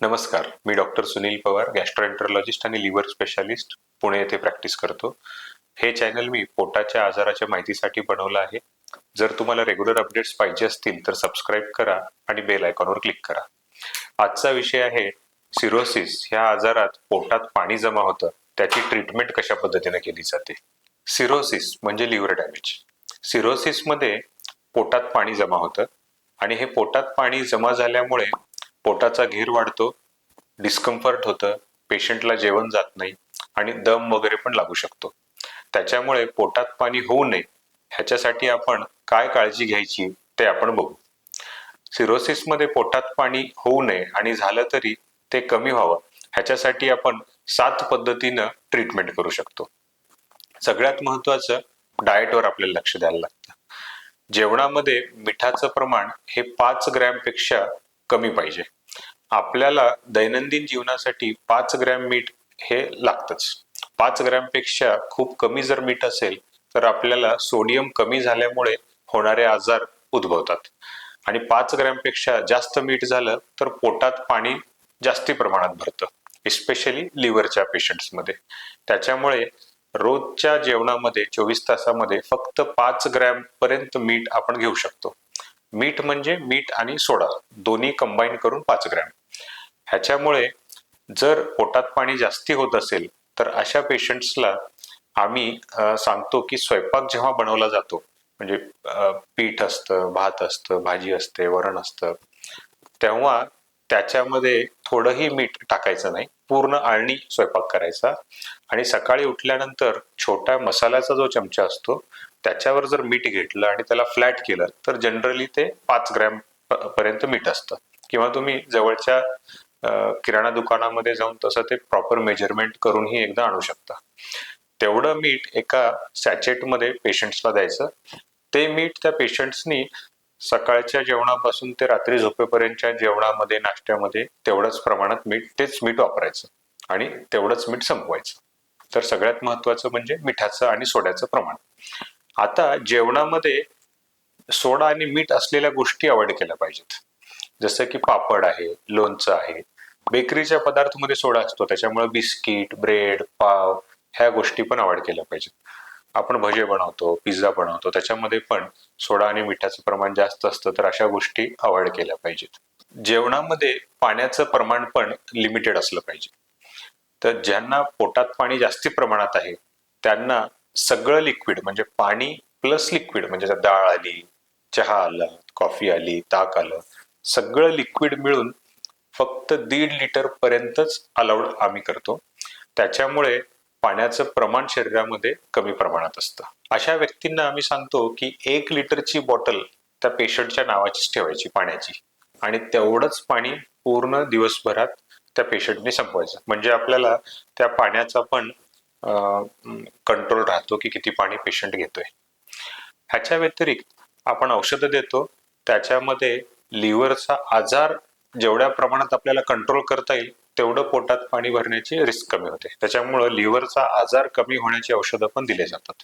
नमस्कार. मी doctor Sunil Pawar gastroenterologist आणि लिव्हर स्पेशालिस्ट पुणे येथे प्रॅक्टिस करतो. हे चॅनल मी पोटाच्या आजाराच्या माहितीसाठी बनवलं आहे. जर तुम्हाला रेग्युलर अपडेट्स पाहिजे असतील तर सबस्क्राईब करा आणि बेल आयकॉनवर क्लिक करा. आजचा विषय आहे सिरोसिस ह्या आजारात पोटात पाणी जमा होतं त्याची ट्रीटमेंट कशा पद्धतीने केली जाते? सिरोसिस म्हणजे लिव्हर डॅमेज सिरोसिसमध्ये पोटात पाणी जमा होतं आणि हे पोटात पाणी जमा झाल्यामुळे पोटाचा घेर वाढतो डिस्कम्फर्ट होतं पेशंटला जेवण जात नाही आणि दम वगैरे पण लागू शकतो. त्याच्यामुळे पोटात पाणी होऊ नये ह्याच्यासाठी आपण काय काळजी घ्यायची ते आपण बघू. सिरोसिसमध्ये पोटात पाणी होऊ नये आणि झालं तरी ते कमी व्हावं ह्याच्यासाठी आपण सात पद्धतीनं ट्रीटमेंट करू शकतो. सगळ्यात महत्वाचं डाएटवर आपल्याला लक्ष द्यायला लागतं. जेवणामध्ये मिठाचं प्रमाण हे पाच ग्रॅमपेक्षा कमी पाहिजे. आपल्याला दैनंदिन जीवनासाठी पाच ग्रॅम मीठ हे लागतंच. पाच ग्रॅमपेक्षा खूप कमी जर मीठ असेल तर आपल्याला सोडियम कमी झाल्यामुळे होणारे आजार उद्भवतात. आणि पाच ग्रॅमपेक्षा जास्त मीठ झालं तर पोटात पाणी जास्ती प्रमाणात भरतं इस्पेशली लिव्हरच्या पेशंट्समध्ये त्याच्यामुळे रोजच्या जेवणामध्ये चोवीस तासामध्ये फक्त पाच ग्रॅम पर्यंत मीठ आपण घेऊ शकतो. मीठ म्हणजे मीठ आणि सोडा दोन्ही कंबाईन करून पाच ग्रॅम. ह्याच्यामुळे जर पोटात पाणी जास्ती होत असेल तर अशा पेशंट्सला आम्ही सांगतो की स्वयंपाक जेव्हा बनवला जातो म्हणजे पीठ असतं भात असतं भाजी असते वरण असतं तेव्हा त्याच्यामध्ये थोडंही मीठ टाकायचं नाही. पूर्ण आळणी स्वयंपाक करायचा आणि सकाळी उठल्यानंतर छोटा मसाल्याचा जो चमचा असतो त्याच्यावर जर मीठ घेतलं आणि त्याला फ्लॅट केलं तर जनरली ते पाच ग्रॅम पर्यंत मीठ असतं. किंवा तुम्ही जवळच्या किराणा दुकानामध्ये जाऊन तसं ते प्रॉपर मेजरमेंट करूनही एकदा आणू शकता. तेवढं मीठ एका सॅचेटमध्ये पेशंट्सला द्यायचं. ते मीठ त्या पेशंट्सनी सकाळच्या जेवणापासून ते रात्री झोपेपर्यंतच्या जेवणामध्ये नाश्त्यामध्ये तेवढ्याच प्रमाणात मीठ तेच मीठ वापरायचं आणि तेवढंच मीठ संपवायचं. तर सगळ्यात महत्वाचं म्हणजे मिठाचं आणि सोड्याचं प्रमाण. आता जेवणामध्ये सोडा आणि मीठ असलेल्या गोष्टी अवॉइड केल्या पाहिजेत. जसं की पापड आहे लोणचं आहे बेकरीच्या पदार्थामध्ये सोडा असतो त्याच्यामुळे बिस्किट ब्रेड पाव ह्या गोष्टी पण अवॉइड केल्या पाहिजेत. आपण भजे बनवतो पिझ्झा बनवतो त्याच्यामध्ये पण सोडा आणि मिठाचं प्रमाण जास्त असतं तर अशा गोष्टी अवॉइड केल्या पाहिजेत. जेवणामध्ये पाण्याचं प्रमाण पण लिमिटेड असलं पाहिजे. तर ज्यांना पोटात पाणी जास्ती प्रमाणात आहे त्यांना सगळं लिक्विड म्हणजे पाणी प्लस लिक्विड म्हणजे डाळ आली चहा आला कॉफी आली ताक आलं सगळं लिक्विड मिळून फक्त दीड लिटर पर्यंतच अलाउड आम्ही करतो. त्याच्यामुळे पाण्याचं प्रमाण शरीरामध्ये कमी प्रमाणात असतं. अशा व्यक्तींना आम्ही सांगतो की एक लिटरची बॉटल त्या पेशंटच्या नावाचीच ठेवायची पाण्याची. आणि तेवढंच पाणी पूर्ण दिवसभरात त्या पेशंटने संपवायचं. म्हणजे आपल्याला त्या पाण्याचा पण कंट्रोल राहतो की किती पाणी पेशंट घेतोय. ह्याच्या व्यतिरिक्त आपण औषधं देतो. त्याच्यामध्ये लिव्हरचा आजार जेवढ्या प्रमाणात आपल्याला कंट्रोल करता येईल तेवढं पोटात पाणी भरण्याची रिस्क कमी होते. त्याच्यामुळं लिव्हरचा आजार कमी होण्याची औषधं पण दिले जातात.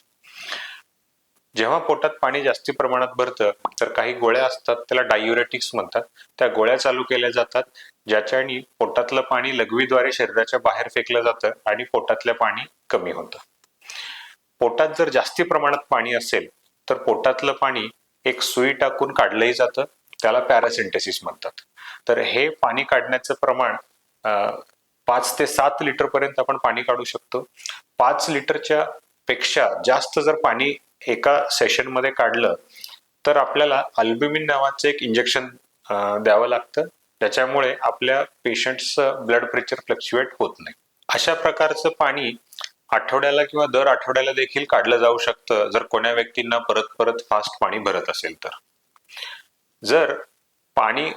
जेव्हा पोटात पाणी जास्ती प्रमाणात भरतं तर काही गोळ्या असतात त्याला डायुरेटिक्स म्हणतात. त्या गोळ्या चालू केल्या जातात ज्याच्याने पोटातलं पाणी लघवीद्वारे शरीराच्या बाहेर फेकलं जातं आणि पोटातलं पाणी कमी होतं. पोटात जर जास्ती प्रमाणात पाणी असेल तर पोटातलं पाणी एक सुई टाकून काढलंही जातं त्याला पॅरासिंटेसिस म्हणतात. तर हे पाणी काढण्याचं प्रमाण पाच ते सात लिटर पर्यंत आपण पाणी काढू शकतो. पाच लिटरच्या पेक्षा जास्त जर पाणी एका सेशनमध्ये काढलं तर आपल्याला अल्ब्युमिन नावाचं एक इंजेक्शन द्यावं लागतं. त्याच्यामुळे आपल्या पेशंटचं ब्लड प्रेशर फ्लक्च्युएट होत नाही. अशा प्रकारचं पाणी आठवड्याला किंवा दर आठवड्याला देखील काढलं जाऊ शकतं जर कोण्या व्यक्तींना परत परत फास्ट पाणी भरत असेल तर. जर पाणी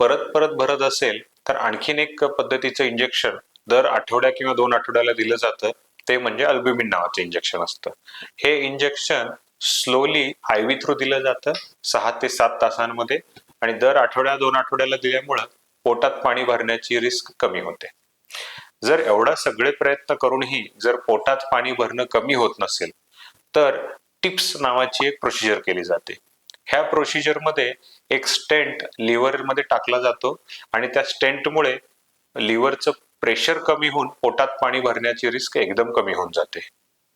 परत परत भरत असेल तर आणखीन एक पद्धतीचं इंजेक्शन दर आठवड्या किंवा दोन आठवड्याला दिलं जातं. ते म्हणजे अल्ब्युमिन नावाचं इंजेक्शन असतं. हे injection slowly I V through दिलं जातं सहा ते सात तासांमध्ये. आणि दर आठवड्या दोन आठवड्याला दिल्यामुळं पोटात पाणी भरण्याची रिस्क कमी होते. जर एवढा सगळे प्रयत्न करूनही जर पोटात पाणी भरणं कमी होत नसेल तर टिप्स नावाची एक प्रोसिजर केली जाते. ह्या प्रोसिजरमध्ये एक स्टेंट लिव्हरमध्ये टाकला जातो आणि त्या स्टेंटमुळे लिव्हरचं प्रेशर कमी होऊन पोटात पाणी भरण्याची रिस्क एकदम कमी होऊन जाते.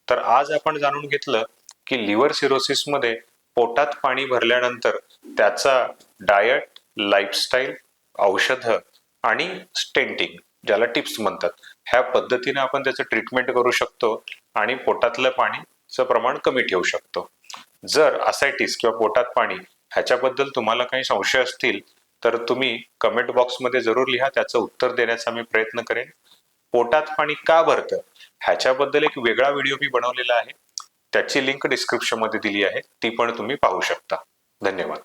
तर आज आपण जाणून घेतलं की लिव्हर सिरोसिसमध्ये पोटात पाणी भरल्यानंतर त्याचा डायट लाईफस्टाईल औषधं आणि स्टेंटिंग ज्याला टिप्स म्हणतात ह्या पद्धतीने आपण त्याचं ट्रीटमेंट करू शकतो आणि पोटातलं पाणीचं प्रमाण कमी ठेवू शकतो. जर असायटीस किंवा पोटात पाणी ह्याच्याबद्दल तुम्हाला काही संशय असतील तर तुम्ही कमेंट बॉक्समध्ये जरूर लिहा त्याचं उत्तर देण्याचा मी प्रयत्न करेन. पोटात पाणी का भरतं? ह्याच्याबद्दल एक वेगळा व्हिडिओ मी बनवलेला आहे. त्याची लिंक डिस्क्रिप्शनमध्ये दिली आहे ती पण तुम्ही पाहू शकता. धन्यवाद.